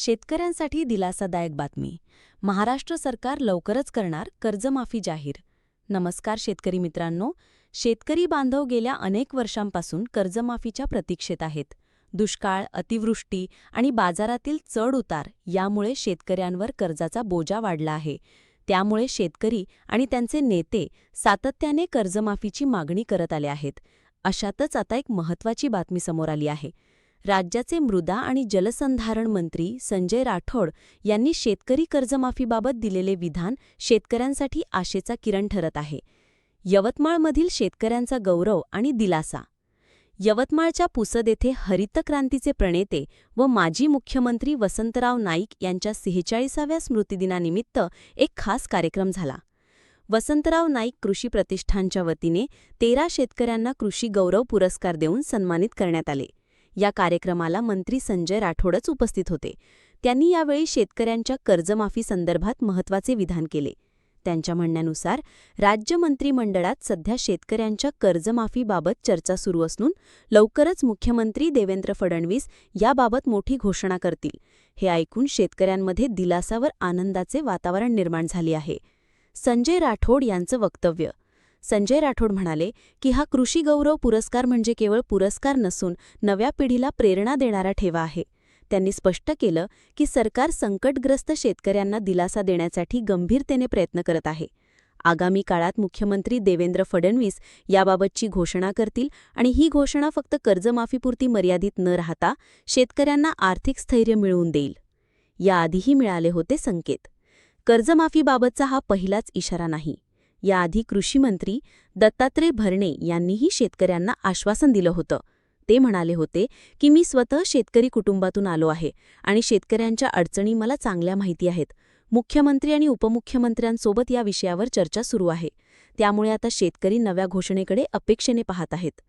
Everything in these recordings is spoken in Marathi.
शेतकऱ्यांसाठी दिलासादायक बातमी. महाराष्ट्र सरकार लवकरच करणार कर्जमाफी जाहीर. नमस्कार शेतकरी मित्रांनो. शेतकरी बांधव गेल्या अनेक वर्षांपासून कर्जमाफीच्या प्रतीक्षेत आहेत. दुष्काळ अतिवृष्टी आणि बाजारातील चढ उतार यामुळे शेतकऱ्यांवर कर्जाचा बोजा वाढला आहे. त्यामुळे शेतकरी आणि त्यांचे नेते सातत्याने कर्जमाफीची मागणी करत आले आहेत. अशातच आता एक महत्त्वाची बातमी समोर आली आहे. राज्याचे मृदा आणि जलसंधारण मंत्री संजय राठोड यांनी शेतकरी कर्जमाफीबाबत दिलेले विधान शेतकऱ्यांसाठी आशेचा किरण ठरत आहे. यवतमाळमधील शेतकऱ्यांचा गौरव आणि दिलासा. यवतमाळच्या पुसद येथे हरित क्रांतीचे प्रणेते व माजी मुख्यमंत्री वसंतराव नाईक यांच्या सेहेचाळीसाव्या स्मृतिदिनानिमित्त एक खास कार्यक्रम झाला. वसंतराव नाईक कृषी प्रतिष्ठानच्या वतीने तेरा शेतकऱ्यांना कृषी गौरव पुरस्कार देऊन सन्मानित करण्यात आले. या कार्यक्रमाला मंत्री संजय राठोडच उपस्थित होते. त्यांनी यावेळी शेतकऱ्यांच्या कर्जमाफी संदर्भात महत्त्वाचे विधान केले. त्यांच्या म्हणण्यानुसार राज्य मंत्रिमंडळात सध्या शेतकऱ्यांच्या कर्जमाफीबाबत चर्चा सुरू असून लवकरच मुख्यमंत्री देवेंद्र फडणवीस याबाबत मोठी घोषणा करतील. हे ऐकून शेतकऱ्यांमध्ये दिलासावर आनंदाचे वातावरण निर्माण झाले आहे. संजय राठोड यांचं वक्तव्य संजय राठोड म्हणाले की हा कृषी गौरव पुरस्कार म्हणजे केवळ पुरस्कार नसून नव्या पिढीला प्रेरणा देणारा ठेवा आहे. त्यांनी स्पष्ट केलं की सरकार संकटग्रस्त शेतकऱ्यांना दिलासा देण्यासाठी गंभीरतेने प्रयत्न करत आहे. आगामी काळात मुख्यमंत्री देवेंद्र फडणवीस याबाबतची घोषणा करतील आणि ही घोषणा फक्त कर्जमाफीपुरती मर्यादित न राहता शेतकऱ्यांना आर्थिक स्थैर्य मिळवून देईल. याआधीही मिळाले होते संकेत. कर्जमाफीबाबतचा हा पहिलाच इशारा नाही. याआधी कृषीमंत्री दत्तात्रय भरणे यांनीही शेतकऱ्यांना आश्वासन दिलं होतं. ते म्हणाले होते की मी स्वतः शेतकरी कुटुंबातून आलो आहे आणि शेतकऱ्यांच्या अडचणी मला चांगल्या माहिती आहेत. मुख्यमंत्री आणि उपमुख्यमंत्र्यांसोबत या विषयावर चर्चा सुरू आहे. त्यामुळे आता शेतकरी नव्या घोषणेकडे अपेक्षेने पाहत आहेत.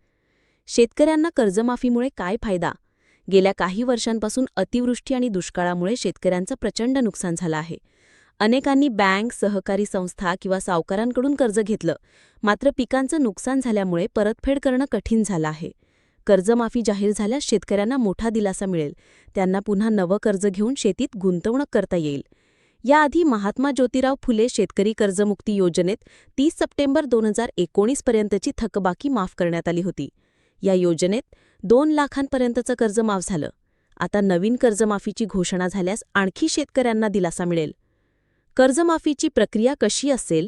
शेतकऱ्यांना कर्जमाफीमुळे काय फायदा? गेल्या काही वर्षांपासून अतिवृष्टी आणि दुष्काळामुळे शेतकऱ्यांचं प्रचंड नुकसान झालं आहे. अनेकांनी बँक सहकारी संस्था किंवा सावकारांकडून कर्ज घेतलं. मात्र पिकांचं नुकसान झाल्यामुळे परतफेड करणं कठीण झालं आहे. कर्जमाफी जाहीर झाल्यास शेतकऱ्यांना मोठा दिलासा मिळेल. त्यांना पुन्हा नवं कर्ज घेऊन शेतीत गुंतवणूक करता येईल. याआधी महात्मा ज्योतिराव फुले शेतकरी कर्जमुक्ती योजनेत तीस सप्टेंबर दोन हजार एकोणीसपर्यंतची थकबाकी माफ करण्यात आली होती. या योजनेत दोन लाखांपर्यंतचं कर्ज माफ झालं. आता नवीन कर्जमाफीची घोषणा झाल्यास आणखी शेतकऱ्यांना दिलासा मिळेल. कर्जमाफीची प्रक्रिया कशी असेल?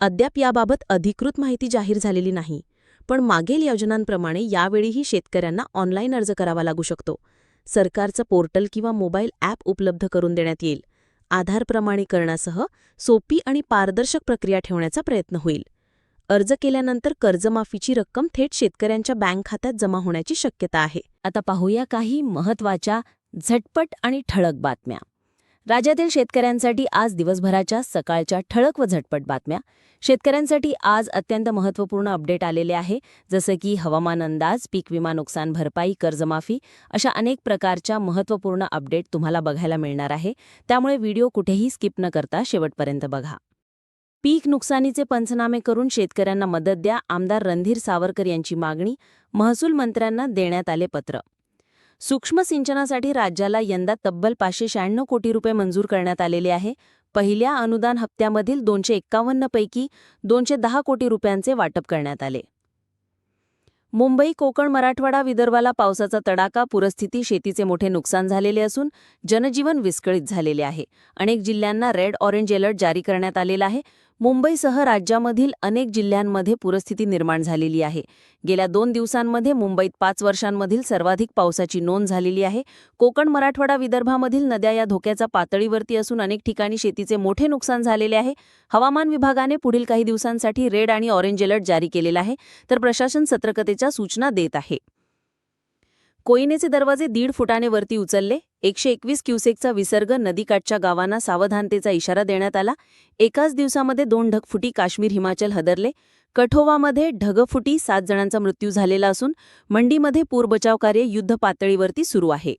अद्याप याबाबत अधिकृत माहिती जाहीर झालेली नाही पण मागील योजनांप्रमाणे यावेळीही शेतकऱ्यांना ऑनलाईन अर्ज करावा लागू शकतो. सरकारचं पोर्टल किंवा मोबाईल ॲप उपलब्ध करून देण्यात येईल. आधार प्रमाणीकरणासह सोपी आणि पारदर्शक प्रक्रिया ठेवण्याचा प्रयत्न होईल. अर्ज केल्यानंतर कर्जमाफीची रक्कम थेट शेतकऱ्यांच्या बँक खात्यात जमा होण्याची शक्यता आहे. आता पाहूया काही महत्त्वाच्या झटपट आणि ठळक बातम्या. राज्यातील शेतकऱ्यांसाठी आज दिवसभराच्या सकाळच्या ठळक व झटपट बातम्या. शेतकऱ्यांसाठी आज अत्यंत महत्त्वपूर्ण अपडेट आलेले आहे जसं की हवामान अंदाज पीक विमा नुकसान भरपाई कर्जमाफी अशा अनेक प्रकारच्या महत्त्वपूर्ण अपडेट तुम्हाला बघायला मिळणार आहे. त्यामुळे व्हिडिओ कुठेही स्किप न करता शेवटपर्यंत बघा. पीक नुकसानीचे पंचनामे करून शेतकऱ्यांना मदत द्या आमदार रणधीर सावरकर यांची मागणी महसूल मंत्र्यांना देण्यात आले पत्र. सूक्ष्म सिंचनासाठी राज्याला यंदा तब्बल पाचशे शहाण्णव कोटी रुपये मंजूर करण्यात आलेले आहे. पहिल्या अनुदान हप्त्यामधील दोनशे एक्कावन्न पैकी दोनशे दहा कोटी रुपयांचे वाटप करण्यात आले. मुंबई कोकण मराठवाडा विदर्भाला पावसाचा तडाका पूरस्थिती शेतीचे मोठे नुकसान झालेले असून जनजीवन विस्कळीत झालेले आहे. अनेक जिल्ह्यांना रेड ऑरेंज अलर्ट जारी करण्यात आलेला आहे. मुंबईसह राज्यामधील अनेक जिल्ह्यांमध्ये पूरस्थिती निर्माण झालेली आहे. गेल्या दोन दिवसांमध्ये मुंबईत पाच वर्षांमधील सर्वाधिक पावसाची नोंद झालेली आहे. कोकण मराठवाडा विदर्भामधील नद्या या धोक्याच्या पातळीवरती असून अनेक ठिकाणी शेतीचे मोठे नुकसान झालेले आहे. हवामान विभागाने पुढील काही दिवसांसाठी रेड आणि ऑरेंज अलर्ट जारी केलेला आहे. तर प्रशासन सतर्कतेच्या सूचना देत आहे. कोयनेचे दरवाजे दीड फुटाने वरती उचलले. एकशे एकवीस क्युसेकचा विसर्ग नदीकाठच्या गावांना सावधानतेचा इशारा देण्यात आला. एकाच दिवसामध्ये दोन ढगफुटी काश्मीर हिमाचल हदरले. कठोवामध्ये ढगफुटी सात जणांचा मृत्यू झालेला असून मंडीमध्ये पूर बचाव कार्य युद्ध पातळीवरती सुरू आहे.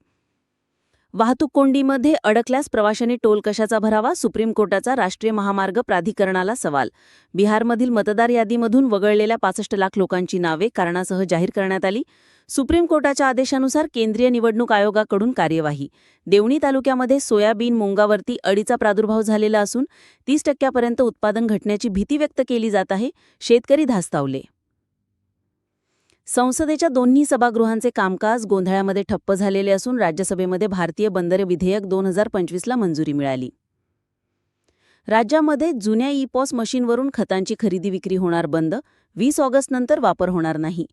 वाहतूक कोंडीमध्ये अडकल्यास प्रवाशांनी टोल कशाचा भरावा? सुप्रीम कोर्टाचा राष्ट्रीय महामार्ग प्राधिकरणाला सवाल. बिहारमधील मतदार यादीमधून वगळलेल्या पासष्ट लाख लोकांची नावे कारणासह जाहीर करण्यात आली. सुप्रीम कोर्टाच्या आदेशानुसार केंद्रीय निवडणूक आयोगाकडून कार्यवाही. देवणी तालुक्यामध्ये सोयाबीन मुंगावरती अडीचा प्रादुर्भाव झालेला असून तीस टक्क्यापर्यंत उत्पादन घटण्याची भीती व्यक्त केली जात आहे. शेतकरी धास्तावले. संसदेच्या दोन्ही सभागृहांचे कामकाज गोंधळामध्ये ठप्प झालेले असून राज्यसभेमध्ये भारतीय बंदरे विधेयक दोन हजार पंचवीसला मंजुरी मिळाली. राज्यामध्ये जुन्या ई पॉस मशीनवरून खतांची खरेदी विक्री होणार बंद वीस ऑगस्टनंतर वापर होणार नाही.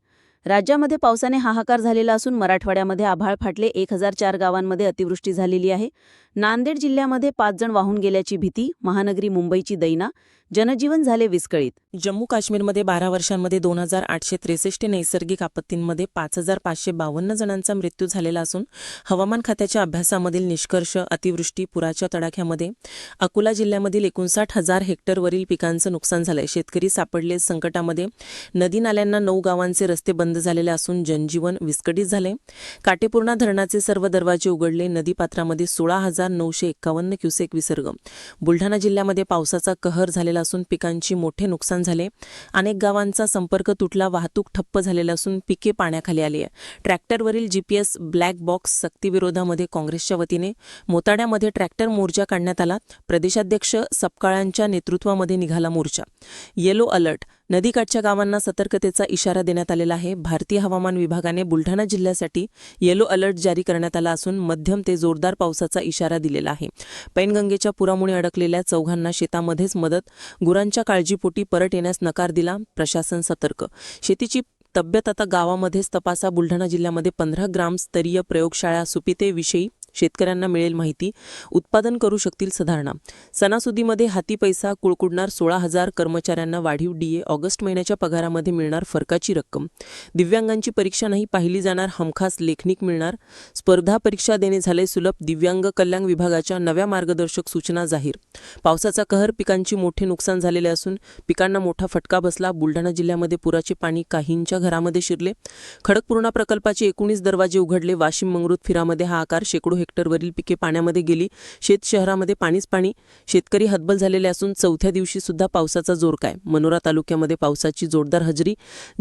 राज्यामध्ये पावसाने हाहाकार झालेला असून मराठवाड्यामध्ये आभाळ फाटले. एक हजार चार गावांमध्ये अतिवृष्टी झालेली आहे. नांदेड जिल्ह्यामध्ये पाच जण वाहून गेल्याची भीती. महानगरी मुंबईची दैना. जनजीवन झाले विस्कळीत. जम्मू काश्मीरमध्ये बारा वर्षांमध्ये दोन हजार आठशे त्रेसष्ट नैसर्गिक आपत्तींमध्ये पाच हजार पाचशे बावन्न जणांचा मृत्यू झालेला असून हवामान खात्याच्या अभ्यासामधील निष्कर्ष अतिवृष्टी पुराच्या तडाख्यामध्ये अकोला जिल्ह्यामधील एकोणसाठ हजार हेक्टरवरील पिकांचं नुकसान झालंय. शेतकरी सापडले संकटामध्ये. नदी नाल्यांना नऊ गावांचे रस्ते बंद बंद झालेले असून जनजीवन विस्कटीत झाले. काटेपूर्णा धरणाचे सर्व दरवाजे उघडले. नदीपात्रामध्ये सोळा हजार नऊशे एक्कावन्न क्युसेक विसर्ग. बुलढाणा जिल्ह्यामध्ये पावसाचा कहर झालेला असून पिकांची मोठे नुकसान झाले. अनेक गावांचा संपर्क तुटला. वाहतूक ठप्प झालेला असून पिके पाण्याखाली आली आहे. ट्रॅक्टरवरील जीपीएस ब्लॅक बॉक्स सक्तीविरोधामध्ये काँग्रेसच्या वतीने मोताड्यामध्ये ट्रॅक्टर मोर्चा काढण्यात आला. प्रदेशाध्यक्ष सपकाळांच्या नेतृत्वामध्ये निघाला मोर्चा. येलो अलर्ट नदीकाठच्या गावांना सतर्कतेचा इशारा देण्यात आलेला आहे. भारतीय हवामान विभागाने बुलढाणा जिल्ह्यासाठी येलो अलर्ट जारी करण्यात आला असून मध्यम ते जोरदार पावसाचा इशारा दिलेला आहे. पैनगंगेच्या पुरामुळे अडकलेल्या चौघांना शेतामध्येच मदत गुरांच्या काळजीपोटी परत येण्यास नकार दिला प्रशासन सतर्क. शेतीची तब्येत आता गावामध्येच तपासा. बुलढाणा जिल्ह्यामध्ये पंधरा ग्रामस्तरीय प्रयोगशाळा सुपितेविषयी शेतकऱ्यांना मिळेल माहिती उत्पादन करू शकतील सुधारणा. सणासुदीमध्ये हाती पैसा कुळकुडणार सोळा हजार कर्मचाऱ्यांना वाढीव डीए ऑगस्ट महिन्याच्या पगारामध्ये मिळणार फरकाची रक्कम. दिव्यांगांची परीक्षा नाही पाहिली जाणार हमखास लेखनिक मिळणार. स्पर्धा परीक्षा देणे झाले सुलभ दिव्यांग कल्याण विभागाच्या नव्या मार्गदर्शक सूचना जाहीर. पावसाचा कहर पिकांची मोठे नुकसान झालेले असून पिकांना मोठा फटका बसला. बुलढाणा जिल्ह्यामध्ये पुराचे पाणी काहींच्या घरामध्ये शिरले. खडकपूर्णा प्रकल्पाचे एकोणीस दरवाजे उघडले. वाशिम मंगरुत फिरामध्ये हा आकार शेकडो हेक्टरवरील पिके पाण्यामध्ये गेली. शेत शहरामध्ये पाणीच पाणी. शेतकरी हतबल झालेले असून चौथ्या दिवशी सुद्धा पावसाचा जोर काय? मनोरा तालुक्यामध्ये पावसाची जोरदार हजेरी.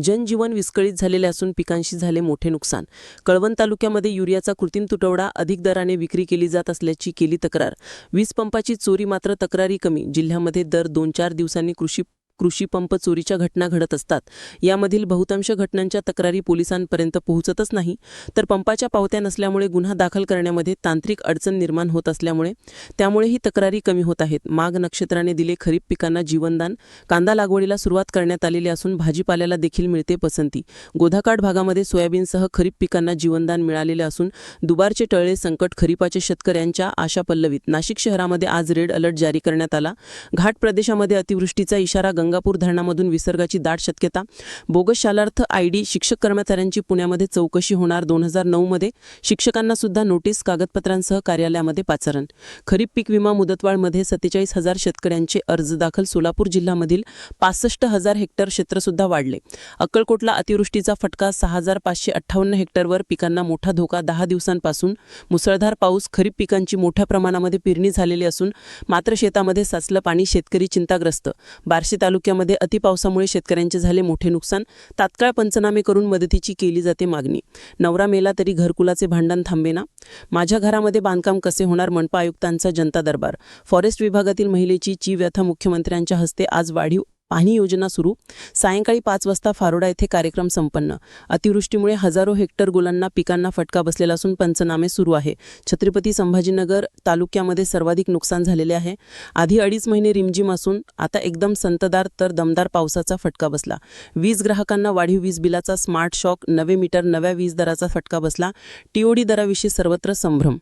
जनजीवन विस्कळीत झालेले असून पिकांशी झाले मोठे नुकसान. कळवण तालुक्यामध्ये युरियाचा कृत्रिम तुटवडा अधिक दराने विक्री केली जात असल्याची केली तक्रार. वीज पंपाची चोरी मात्र तक्रारी कमी. जिल्ह्यामध्ये दर दोन चार दिवसांनी कृषी कृषी पंप चोरीच्या घटना घडत असतात. यामधील बहुतांश घटनांच्या तक्रारी पोलिसांपर्यंत पोहोचतच नाही. तर पंपाच्या पावत्या नसल्यामुळे गुन्हा दाखल करण्यामध्ये तांत्रिक अडचण निर्माण होत असल्यामुळे त्यामुळे ही तक्रारी कमी होत आहेत. माघ नक्षत्राने दिले खरीप पिकांना जीवनदान कांदा लागवडीला सुरुवात करण्यात आलेली असून भाजीपाल्याला देखील मिळते पसंती. गोधाकाठ भागामध्ये सोयाबीनसह खरीप पिकांना जीवनदान मिळालेले असून दुबारचे टळले संकट खरीपाचे शेतकऱ्यांच्या आशा पल्लवीत. नाशिक शहरामध्ये आज रेड अलर्ट जारी करण्यात आला. घाट प्रदेशामध्ये अतिवृष्टीचा इशारा गंगापूर धरणामधून विसर्गाची दाट शक्यता बोगस शालार्थ आयडी शिक्षक कर्मचाऱ्यांची पुण्यामध्ये चौकशी होणार दोन हजार नऊमध्ये शिक्षकांना सुद्धा नोटीस कागदपत्रांसह कार्यालयामध्ये पाचारण. खरीप पीक विमा मुदतवाढमध्ये सत्तेचाळीस हजार शेतकऱ्यांचे अर्ज दाखल सोलापूर जिल्ह्यामधील पासष्ट हजार हेक्टर क्षेत्रसुद्धा वाढले. अक्कलकोटला अतिवृष्टीचा फटका सहा हजार पाचशे अठ्ठावन्न हेक्टरवर पिकांना मोठा धोका दहा दिवसांपासून मुसळधार पाऊस खरीप पिकांची मोठ्या प्रमाणामध्ये पेरणी झालेली असून मात्र शेतामध्ये साचलं पाणी शेतकरी चिंताग्रस्त. बार्शी तालुक्यामध्ये अतिपावसामुळे शेतकऱ्यांचे झाले मोठे नुकसान. तात्काळ पंचनामे करून मदतीची केली जाते मागणी. नवरा मेला तरी घरकुलाचे भांडण थांबेना. माझ्या घरामध्ये बांधकाम कसे होणार मनपा आयुक्तांचा जनता दरबार. फॉरेस्ट विभागातील महिलेची ची व्यथा मुख्यमंत्र्यांच्या हस्ते आज वाढीव पाणी योजना सुरू. सायंकाळी पाच वाजता फारोडा येथे कार्यक्रम संपन्न. अतिवृष्टीमुळे हजारो हेक्टर गुलांना पिकांना फटका बसलेला असून पंचनामे सुरू आहे. छत्रपती संभाजीनगर तालुक्यामध्ये सर्वाधिक नुकसान झालेले आहे. आधी अडीच महिने रिमझिम असून आता एकदम संतदार तर दमदार पावसाचा फटका बसला. वीज ग्राहकांना वाढीव वीज बिलाचा स्मार्ट शॉक नवे मीटर नव्या वीज दराचा फटका बसला. टीओडी दराविषयी सर्वत्र संभ्रम.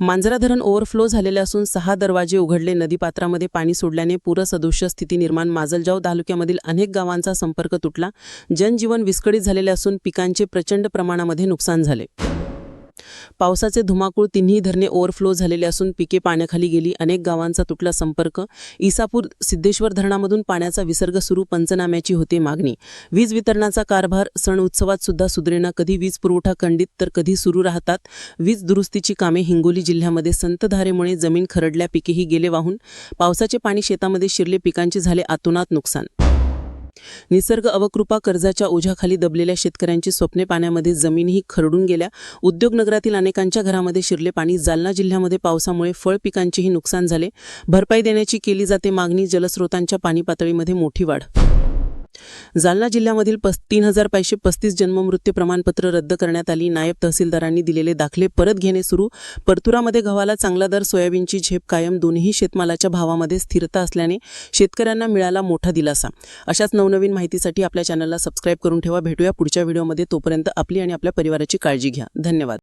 मांजरा धरण ओव्हरफ्लो झालेले असून सहा दरवाजे उघडले. नदीपात्रामध्ये पाणी सोडल्याने पूरसदृश्य स्थिती निर्माण. माजलजाव तालुक्यामधील अनेक गावांचा संपर्क तुटला. जनजीवन विस्कळीत झालेले असून पिकांचे प्रचंड प्रमाणामध्ये नुकसान झाले. पावसाचे धुमाकूळ तिन्ही धरणे ओव्हरफ्लो झालेले असून पिके पाण्याखाली गेली. अनेक गावांचा तुटला संपर्क. इसापूर सिद्धेश्वर धरणामधून पाण्याचा विसर्ग सुरू पंचनाम्याची होते मागणी. वीज वितरणाचा कारभार सण उत्सवात सुद्धा सुधरेना कधी वीज पुरवठा खंडित तर कधी सुरू राहतात. वीज दुरुस्तीची कामे हिंगोली जिल्ह्यामध्ये संतधारेमुळे जमीन खरडल्या पिकेही गेले वाहून. पावसाचे पाणी शेतामध्ये शिरले पिकांचे झाले आतोनात नुकसान. निसर्ग अवकृपा कर्जाच्या ओझ्याखाली दबलेल्या शेतकऱ्यांची स्वप्ने पाण्यामध्ये जमीनही खरडून गेल्या. उद्योगनगरातील अनेकांच्या घरामध्ये शिरले पाणी. जालना जिल्ह्यामध्ये पावसामुळे फळ पिकांचेही नुकसान झाले. भरपाई देण्याची केली जाते मागणी. जलस्रोतांच्या पाणी पातळीमध्ये मोठी वाढ जालना जिल्ह्यामधील पस तीन हजार पाचशे पस्तीस जन्ममृत्यू प्रमाणपत्र रद्द करण्यात आली. नायब तहसीलदारांनी दिलेले दाखले परत घेणे सुरू. परतुरामध्ये गव्हाला चांगला दर सोयाबीनची झेप कायम दोन्ही शेतमालाच्या भावामध्ये स्थिरता असल्याने शेतकऱ्यांना मिळाला मोठा दिलासा. अशाच नवनवीन माहितीसाठी आपल्या चॅनलला सबस्क्राईब करून ठेवा. भेटूया पुढच्या व्हिडिओमध्ये तोपर्यंत आपली आणि आपल्या परिवाराची काळजी घ्या. धन्यवाद.